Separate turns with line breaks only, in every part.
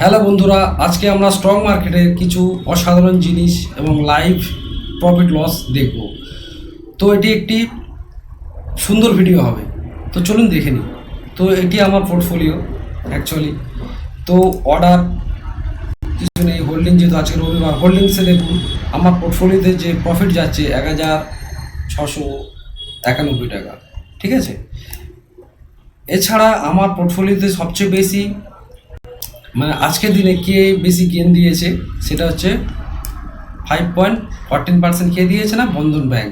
Hello বন্ধুরা, আজকে আমরা স্টক মার্কেটের কিছু অসাধারণ জিনিস এবং লাইভ প্রফিট লস দেখব। তো এটি একটি সুন্দর ভিডিও হবে। তো চলুন দেখে নিই। তো এটি আমার পোর্টফোলিও অ্যাকচুয়ালি তো অর্ডার কিছু নেই হোল্ডিং যেহেতু আজকে রবিবার হোল্ডিংসে দেখুন, আমার পোর্টফোলিওতে যে প্রফিট যাচ্ছে এক হাজার ছশো একানব্বই টাকা। ঠিক আছে? এছাড়া আমার পোর্টফোলিওতে সবচেয়ে বেশি মানে আজকের দিনে কে বেশি গেন দিয়েছে, সেটা হচ্ছে ফাইভ পয়েন্ট ফরটিন পার্সেন্ট কে দিয়েছে না? বন্ধন ব্যাংক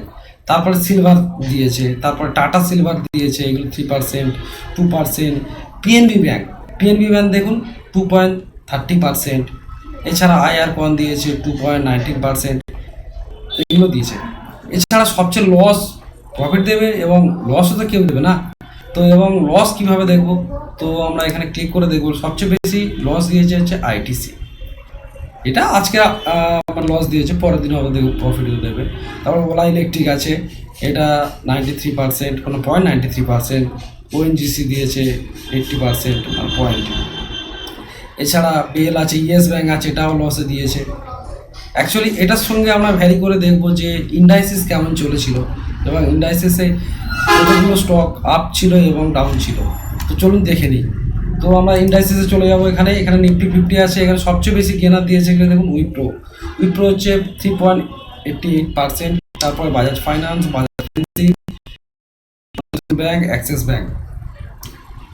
তারপরে সিলভার দিয়েছে, তারপরে টাটা সিলভার দিয়েছে, এগুলো three percent two percent PNB bank PNB bank দেখুন টু পয়েন্ট থার্টি পার্সেন্ট এছাড়া আইআর কন দিয়েছে টু পয়েন্ট নাইনটিন পার্সেন্ট এগুলো দিয়েছে। এছাড়া সবচেয়ে লস প্রফিট দেবে এবং লসও তো কেউ দেবে না। তো এবং লস কীভাবে দেখব? তো আমরা এখানে ক্লিক করে দেখব, সবচেয়ে বেশি লস দিয়েছে হচ্ছে আইটিসি এটা আজকে আমার লস দিয়েছে, পরের দিন হবে দেখব প্রফিটও দেবে। তারপর ওলা ইলেকট্রিক আছে, এটা নাইনটি থ্রি পার্সেন্ট কোনো point ninety three percent ONGC দিয়েছে এইট্টি পার্সেন্ট পয়েন্ট এছাড়া বেল আছে ইয়েস ব্যাঙ্ক আছে, এটাও লসে দিয়েছে। অ্যাকচুয়ালি এটার সঙ্গে আমরা ভ্যারি করে দেখব যে ইন্ডাইসিস কেমন চলেছিল এবং ইন্ডাইসিসে কতগুলো স্টক আপ ছিল এবং ডাউন ছিল। তো চলুন দেখে নিই। তো আমরা ইন্ডাইসিসে চলে যাব এখানে। এখানে নিফটি ফিফটি আছে। এখানে সবচেয়ে বেশি কেনার দিয়েছে এখানে দেখুন উইপ্রো উইপ্রো হচ্ছে three point eighty eight percent তারপরে Bajaj finance Bajaj bank axis bank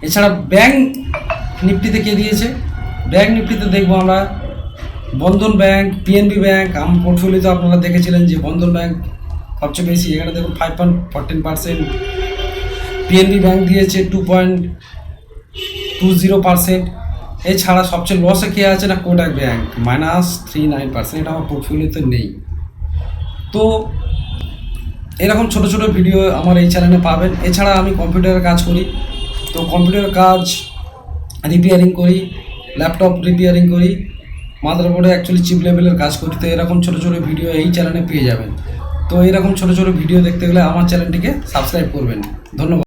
এছাড়া ব্যাংক নিফটিতে কে দিয়েছে? ব্যাংক নিফটিতে দেখব আমরা বন্ধন ব্যাংক পিএনবি ব্যাংক আমার পোর্টফোলিওতে আপনারা দেখেছিলেন যে বন্ধন ব্যাংক সবচেয়ে বেশি, এখানে দেখুন five point fourteen percent PNB bank দিয়েছে two point two zero percent এছাড়া সবচেয়ে লসে কে আছে না? Kotak bank minus three nine percent এটা আমার পোর্টফোলিওতে নেই। তো এরকম ছোট ছোট ভিডিও আমার এই চ্যানেলে পাবেন। এছাড়া আমি কম্পিউটারের কাজ করি। তো কম্পিউটারের কাজ রিপেয়ারিং করি ল্যাপটপ রিপেয়ারিং করি। মাদারবোর্ডে অ্যাকচুয়ালি চিপ লেভেলের কাজ করি তো এরকম ছোটো ছোটো ভিডিও এই চ্যানেলে পেয়ে যাবেন। তো এরকম ছোটো ছোটো ভিডিও দেখতে গেলে আমার চ্যানেলটিকে সাবস্ক্রাইব করবেন। ধন্যবাদ।